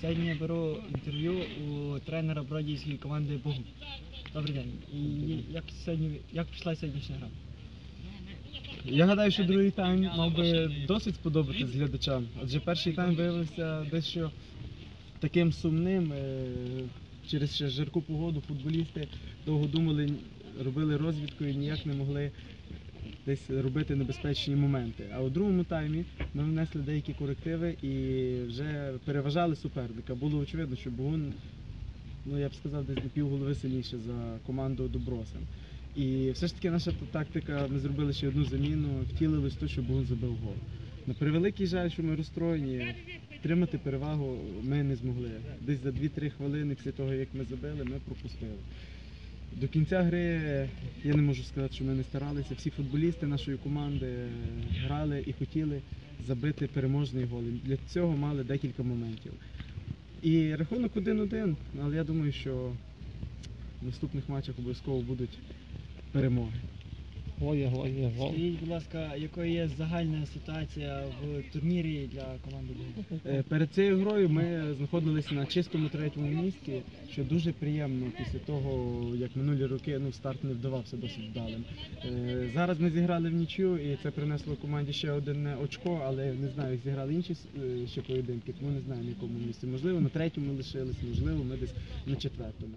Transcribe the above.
Сьогодні я беру інтерв'ю у тренера бродівської команди Богу. Добрий день. І як сьогодні як пішла сьогоднішня гра? Я гадаю, що другий тайм мав би досить сподобатись глядачам. Адже перший тайм виявився дещо таким сумним. е, Через ще жарку погоду футболісти довго думали, робили розвідку і ніяк не могли десь робити небезпечні моменти. А у другому таймі ми внесли деякі корективи і вже переважали суперника. Було очевидно, що Богун, ну я б сказав, десь на півголови сильніше за команду Добросин. І все ж таки наша тактика, ми зробили ще одну заміну, втілилось те, що Богун забив гол. На превеликий жаль, що ми розстроєні, тримати перевагу ми не змогли. Десь за 2-3 хвилини після того, як ми забили, ми пропустили. До кінця гри я не можу сказати, що ми не старалися. Всі футболісти нашої команди грали і хотіли забити переможний гол. Для цього мали декілька моментів. І рахунок 1-1, але я думаю, що в наступних матчах обов'язково будуть перемоги. Гоє, гоє, гол. Скажіть, будь ласка, якою є загальна ситуація в турнірі для команди Богу? Е, Перед цією грою ми знаходилися на чистому третьому місці, що дуже приємно після того, як минулі роки ну, старт не вдавався досить вдалим. Е, Зараз ми зіграли в нічю і це принесло команді ще одне очко, але не знаю, як зіграли інші е, ще поєдинки, тому не знаю на якому місці. Можливо, на третьому лишились, можливо, ми десь на четвертому.